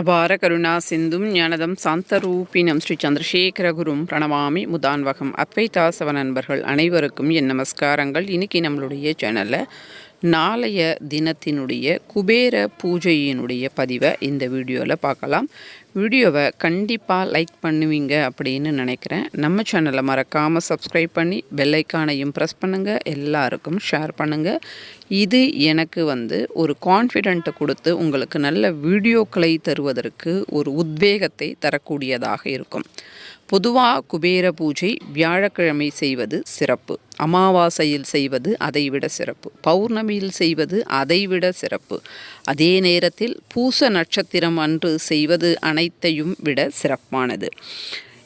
அபார கருணா சிந்தும் ஞானதம் சாந்தரூபினம் ஸ்ரீ சந்திரசேகரகுரும் பிரணவாமி முதான்வகம். அத்வைதாசவ நண்பர்கள் அனைவருக்கும் என் நமஸ்காரங்கள். இன்றைக்கி நம்மளுடைய சேனலில் நாளைய தினத்தினுடைய குபேர பூஜையினுடைய பதிவை இந்த வீடியோவில் பார்க்கலாம். வீடியோவை கண்டிப்பாக லைக் பண்ணுவீங்க அப்படின்னு நினைக்கிறேன். நம்ம சேனலை மறக்காமல் சப்ஸ்கிரைப் பண்ணி பெல்லைக்கானையும் ப்ரெஸ் பண்ணுங்கள் எல்லாருக்கும் ஷேர் பண்ணுங்கள் இது எனக்கு வந்து ஒரு கான்ஃபிடென்ட்டை கொடுத்து உங்களுக்கு நல்ல வீடியோக்களை தருவதற்கு ஒரு உத்வேகத்தை தரக்கூடியதாக இருக்கும். பொதுவாக குபேர பூஜை வியாழக்கிழமை செய்வது சிறப்பு. அமாவாசையில் செய்வது அதைவிட சிறப்பு. பௌர்ணமியில் செய்வது அதைவிட சிறப்பு. அதே நேரத்தில் பூச நட்சத்திரம் அன்று செய்வது அனைத்தையும் விட சிறப்பானது.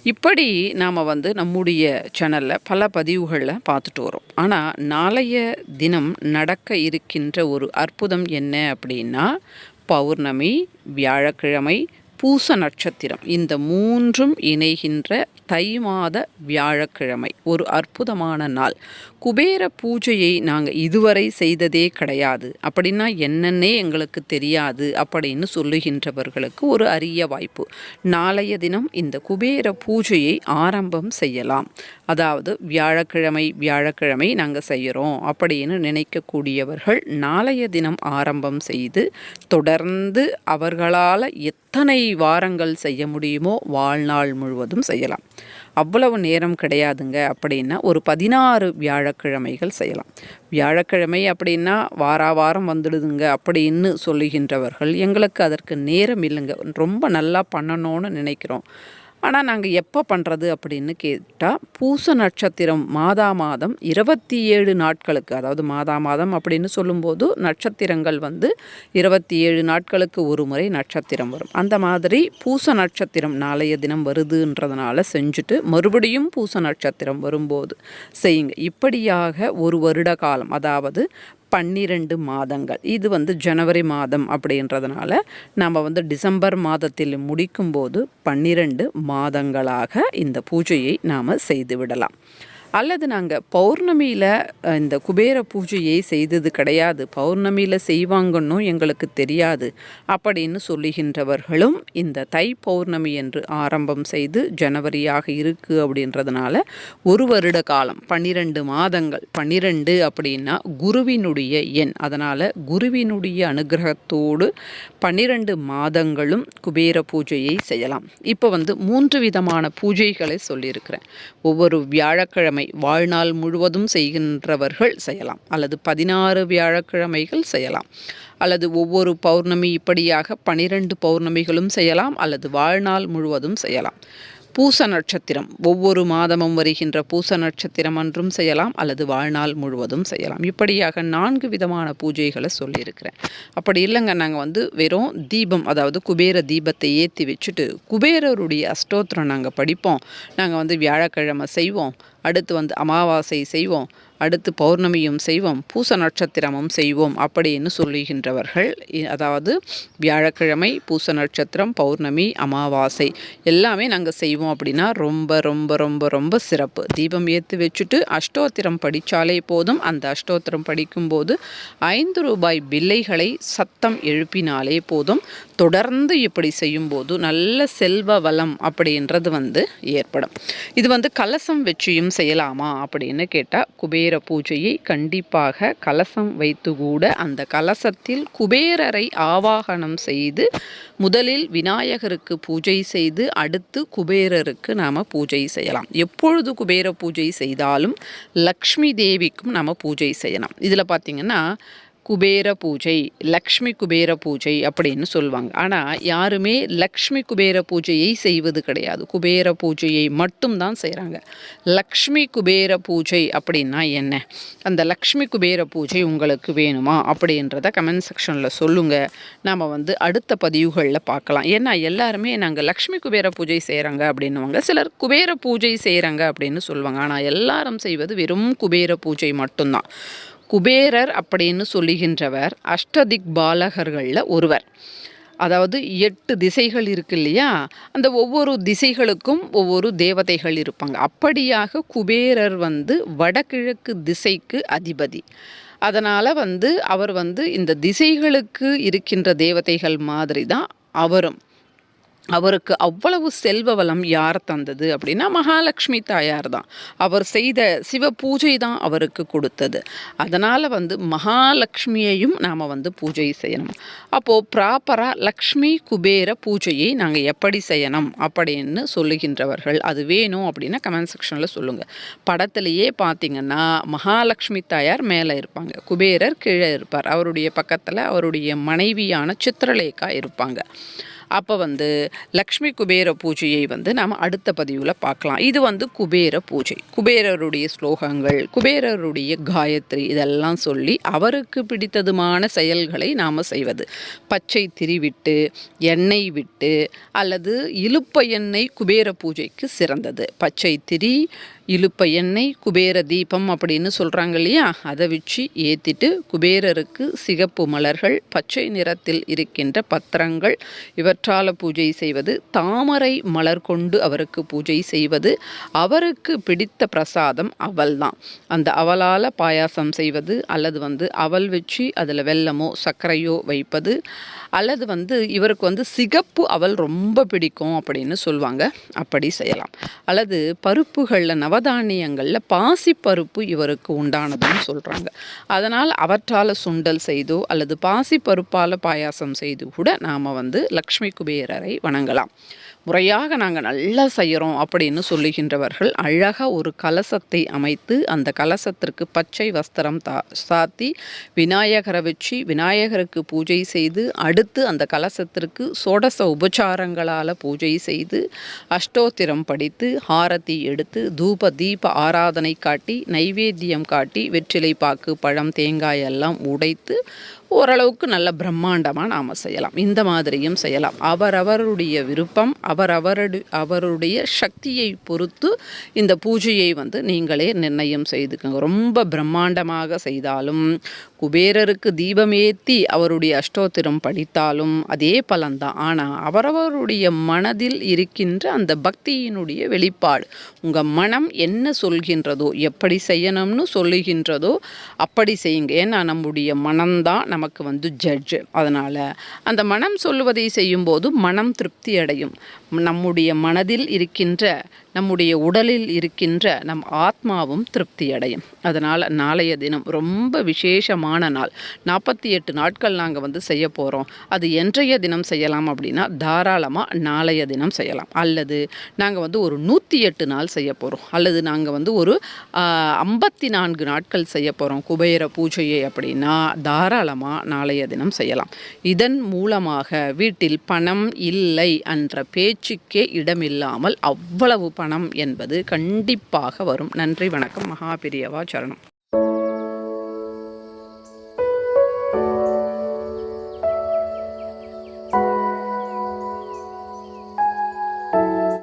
இப்படி நாம் வந்து நம்முடைய சேனலில் பல பதிவுகளில் பார்த்துட்டு வரோம். ஆனால் நாளைய தினம் நடக்க இருக்கின்ற ஒரு அற்புதம் என்ன அப்படின்னா பௌர்ணமி வியாழக்கிழமை பூச நட்சத்திரம். இந்த மூன்றும் இணைகின்ற தை மாத வியாழக்கிழமை ஒரு அற்புதமான நாள். குபேர பூஜையை நாங்கள் இதுவரை செய்ததே கிடையாது. அப்படின்னா என்னன்னே எங்களுக்கு தெரியாது அப்படின்னு சொல்லுகின்றவர்களுக்கு ஒரு அரிய வாய்ப்பு. நாளைய தினம் இந்த குபேர பூஜையை ஆரம்பம் செய்யலாம். அதாவது வியாழக்கிழமை வியாழக்கிழமை நாங்கள் செய்கிறோம் அப்படின்னு நினைக்கக்கூடியவர்கள் நாளைய தினம் ஆரம்பம் செய்து தொடர்ந்து அவர்களால் எத்தனை வாரங்கள் செய்ய முடியுமோ வாழ்நாள் முழுவதும் செய்யலாம். அவ்வளவு நேரம் கிடையாதுங்க அப்படின்னா ஒரு பதினாறு வியாழக்கிழமைகள் செய்யலாம். வியாழக்கிழமை அப்படின்னா வாரா வாரம் வந்துடுதுங்க அப்படின்னு சொல்லுகின்றவர்கள் எங்களுக்கு அதற்கு நேரம் இல்லைங்க. ரொம்ப நல்லா பண்ணணும்னு நினைக்கிறோம். ஆனால் நாங்கள் எப்போ பண்ணுறது அப்படின்னு கேட்டால் பூச நட்சத்திரம் மாதா மாதம் இருபத்தி ஏழு நாட்களுக்கு அதாவது மாதா மாதம் அப்படின்னு சொல்லும்போது நட்சத்திரங்கள் வந்து இருபத்தி ஏழு நாட்களுக்கு ஒரு முறை நட்சத்திரம் வரும். அந்த மாதிரி பூச நட்சத்திரம் நாளைய தினம் வருதுன்றதுனால செஞ்சுட்டு மறுபடியும் பூச நட்சத்திரம் வரும்போது செய்யுங்க. இப்படியாக ஒரு வருட காலம் அதாவது பன்னிரெண்டு மாதங்கள். இது வந்து ஜனவரி மாதம் அப்படின்றதுனால நம்ம வந்து டிசம்பர் மாதத்தில் முடிக்கும்போது பன்னிரெண்டு மாதங்களாக இந்த பூஜையை நாம் செய்து விடலாம். அல்லது நாங்கள் பௌர்ணமியில் இந்த குபேர பூஜையை செய்தது கிடையாது. பௌர்ணமியில் செய்வாங்கன்னும் எங்களுக்கு தெரியாது. அப்படின்னு சொல்லுகின்றவர்களும் இந்த தை பௌர்ணமி என்று ஆரம்பம் செய்து ஜனவரியாக இருக்குது அப்படின்றதுனால ஒரு வருட காலம் பன்னிரெண்டு மாதங்கள். பன்னிரெண்டு அப்படின்னா குருவினுடைய எண். அதனால் குருவினுடைய அனுகிரகத்தோடு பன்னிரெண்டு மாதங்களும் குபேர பூஜையை செய்யலாம். இப்போ வந்து மூன்று விதமான பூஜைகளை சொல்லியிருக்கிறேன். ஒவ்வொரு வியாழக்கிழமை வியாழக்கிழமை வாழ்நாள் முழுவதும் செய்கின்றவர்கள் செய்யலாம். அல்லது பதினாறு வியாழக்கிழமைகள் செய்யலாம். அல்லது ஒவ்வொரு பௌர்ணமி இப்படியாக பனிரெண்டு பௌர்ணமிகளும் செய்யலாம். அல்லது வாழ்நாள் முழுவதும் செய்யலாம். பூச நட்சத்திரம். ஒவ்வொரு மாதமும் வருகின்ற பூச நட்சத்திரம் அன்றும் செய்யலாம். அல்லது வாழ்நாள் முழுவதும் செய்யலாம். இப்படியாக நான்கு விதமான பூஜைகளை சொல்லியிருக்கிறேன். அப்படி இல்லைங்க. நாங்கள் வந்து வெறும் தீபம் அதாவது குபேர தீபத்தை ஏற்றி வச்சுட்டு குபேரருடைய அஷ்டோத்திரம் நாங்கள் படிப்போம். நாங்கள் வந்து வியாழக்கிழமை செய்வோம். அடுத்து வந்து அமாவாசை செய்வோம் அடுத்து பௌர்ணமியும் செய்வோம் பூச நட்சத்திரமும் செய்வோம் அப்படின்னு சொல்லுகின்றவர்கள். அதாவது வியாழக்கிழமை பூச நட்சத்திரம் பௌர்ணமி அமாவாசை எல்லாமே நாங்கள் செய்வோம் அப்படின்னா ரொம்ப ரொம்ப ரொம்ப ரொம்ப சிறப்பு. தீபம் ஏற்றி வச்சுட்டு அஷ்டோத்திரம் படித்தாலே போதும். அந்த அஷ்டோத்திரம் படிக்கும்போது ஐந்து ரூபாய் பில்லைகளை சத்தம் எழுப்பினாலே போதும். தொடர்ந்து இப்படி செய்யும்போது நல்ல செல்வ வளம் அப்படின்றது வந்து ஏற்படும். இது வந்து கலசம் வச்சியும் செய்யலாமா அப்படின்னு கேட்டால் குபேர பூஜையை கண்டிப்பாக கலசம் வைத்து கூட அந்த கலசத்தில் குபேரரை ஆவாகனம் செய்து முதலில் விநாயகருக்கு பூஜை செய்து அடுத்து குபேரருக்கு நாம் பூஜை செய்யலாம். எப்பொழுது குபேர பூஜை செய்தாலும் லக்ஷ்மி தேவிக்கும் நாம் பூஜை செய்யலாம். இதில் பார்த்திங்கன்னா குபேர பூஜை லக்ஷ்மி குபேர பூஜை அப்படின்னு சொல்லுவாங்க. ஆனால் யாருமே லக்ஷ்மி குபேர பூஜையை செய்வது கிடையாது. குபேர பூஜையை மட்டும்தான் செய்கிறாங்க லக்ஷ்மி குபேர பூஜை அப்படின்னா என்ன? அந்த லக்ஷ்மி குபேர பூஜை உங்களுக்கு வேணுமா அப்படின்றத கமெண்ட் செக்ஷனில் சொல்லுங்கள் நாம் வந்து அடுத்த பதிவுகளில் பார்க்கலாம். ஏன்னா எல்லாருமே நாங்கள் லக்ஷ்மி குபேர பூஜை செய்கிறாங்க அப்படின்னுவாங்க. சிலர் குபேர பூஜை செய்கிறாங்க அப்படின்னு சொல்லுவாங்க. ஆனால் எல்லாரும் செய்வது வெறும் குபேர பூஜை மட்டும்தான். குபேரர் அப்படின்னு சொல்லுகின்றவர் அஷ்டதிக் பாலகர்களில் ஒருவர். அதாவது எட்டு திசைகள் இருக்கு இல்லையா? அந்த ஒவ்வொரு திசைகளுக்கும் ஒவ்வொரு தேவதைகள் இருப்பாங்க. அப்படியாக குபேரர் வந்து வடகிழக்கு திசைக்கு அதிபதி. அதனால் வந்து அவர் வந்து இந்த திசைகளுக்கு இருக்கின்ற தேவதைகள் மாதிரி தான் அவரும். அவருக்கு அவ்வளவு செல்வ வளம் யார் தந்தது அப்படின்னா மகாலட்சுமி தாயார் தான். அவர் செய்த சிவ பூஜை தான் அவருக்கு கொடுத்தது. அதனால் வந்து மகாலட்சுமியையும் நாம் வந்து பூஜை செய்யணும். அப்போது ப்ராப்பராக லக்ஷ்மி குபேர பூஜையை நாங்கள் எப்படி செய்யணும் அப்படின்னு சொல்லுகின்றவர்கள் அது வேணும் அப்படின்னா கமெண்ட் செக்ஷனில் சொல்லுங்கள் படத்துலையே பார்த்தீங்கன்னா மகாலட்சுமி தாயார் மேலே இருப்பாங்க. குபேரர் கீழே இருப்பார். அவருடைய பக்கத்தில் அவருடைய மனைவியான சித்திரலேகா இருப்பாங்க. அப்போ வந்து லக்ஷ்மி குபேர பூஜையை வந்து நாம் அடுத்த பதிவில் பார்க்கலாம். இது வந்து குபேர பூஜை. குபேரருடைய ஸ்லோகங்கள் குபேரருடைய காயத்ரி இதெல்லாம் சொல்லி அவருக்கு பிடித்ததுமான செயல்களை நாம் செய்வது. பச்சை திரிவிட்டு எண்ணெய் விட்டு அல்லது இழுப்ப எண்ணெய் குபேர பூஜைக்கு சிறந்தது. பச்சை திரி இழுப்ப எண்ணெய் குபேர தீபம் அப்படின்னு சொல்கிறாங்க இல்லையா? அதை வச்சு ஏற்றிட்டு குபேரருக்கு சிகப்பு மலர்கள் பச்சை நிறத்தில் இருக்கின்ற பத்திரங்கள் இவற்றால் பூஜை செய்வது தாமரை மலர் கொண்டு அவருக்கு பூஜை செய்வது அவருக்கு பிடித்த பிரசாதம் அவல் தான் அந்த அவலால் பாயாசம் செய்வது அல்லது வந்து அவல் வச்சு அதில் வெல்லமோ சர்க்கரையோ வைப்பது அல்லது வந்து இவருக்கு வந்து சிகப்பு அவல் ரொம்ப பிடிக்கும் அப்படின்னு சொல்லுவாங்க அப்படி செய்யலாம். அல்லது பருப்புகளில் நவதானியங்களில் பாசிப்பருப்பு இவருக்கு உண்டானதுன்னு சொல்கிறாங்க அதனால் அவற்றால் சுண்டல் செய்தோ அல்லது பாசிப்பருப்பால் பாயாசம் செய்து கூட நாம் வந்து லக்ஷ்மி குபேரரை வணங்கலாம். முறையாக நாங்கள் நல்லா செய்கிறோம் அப்படின்னு சொல்லுகின்றவர்கள் அழகாக ஒரு கலசத்தை அமைத்து அந்த கலசத்திற்கு பச்சை வஸ்திரம் தா சாத்தி விநாயகரை வச்சு விநாயகருக்கு பூஜை செய்து அடுத்து அந்த கலசத்திற்கு சோடச உபச்சாரங்களால் பூஜை செய்து அஷ்டோத்திரம் படித்து ஹாரதி எடுத்து தூப தீப ஆராதனை காட்டி நைவேத்தியம் காட்டி வெற்றிலை பாக்கு பழம் தேங்காய் எல்லாம் உடைத்து ஓரளவுக்கு நல்ல பிரம்மாண்டமாக நாம் செய்யலாம். இந்த மாதிரியும் செய்யலாம். அவரவருடைய விருப்பம் அவரவருடைய அவருடைய சக்தியை பொறுத்து இந்த பூஜையை வந்து நீங்களே நிர்ணயம் செய்துக்கோங்க. ரொம்ப பிரம்மாண்டமாக செய்தாலும் குபேரருக்கு தீபம் ஏற்றி அவருடைய அஷ்டோத்திரம் படித்தாலும் அதே பலன்தான். ஆனால் அவரவருடைய மனதில் இருக்கின்ற அந்த பக்தியினுடைய வெளிப்பாடு உங்கள் மனம் என்ன சொல்கின்றதோ எப்படி செய்யணும்னு சொல்லுகின்றதோ அப்படி செய்யுங்க. ஏன்னா நம்முடைய மனம்தான் நமக்கு வந்து ஜட்ஜு அதனால் அந்த மனம் சொல்லுவதை செய்யும்போது மனம் திருப்தி அடையும். நம்முடைய மனதில் இருக்கின்ற நம்முடைய உடலில் இருக்கின்ற நம் ஆத்மாவும் திருப்தி அடையும் அதனால் நாளைய தினம் ரொம்ப விசேஷமான நாள். நாற்பத்தி எட்டு நாட்கள் நாங்கள் வந்து செய்ய போகிறோம் அது என்றைய தினம் செய்யலாம் அப்படின்னா தாராளமாக நாளைய தினம் செய்யலாம். அல்லது நாங்கள் வந்து ஒரு நூற்றி எட்டு நாள் செய்ய போகிறோம் அல்லது நாங்கள் வந்து ஒரு ஐம்பத்தி நான்கு நாட்கள் செய்ய போகிறோம் குபேர பூஜையை அப்படின்னா தாராளமாக நாளைய தினம் செய்யலாம். இதன் மூலமாக வீட்டில் பணம் இல்லை என்ற பேச்சுக்கே இடமில்லாமல் அவ்வளவு பணம் என்பது கண்டிப்பாக வரும். நன்றி வணக்கம். மகாபிரியவா சரணம்.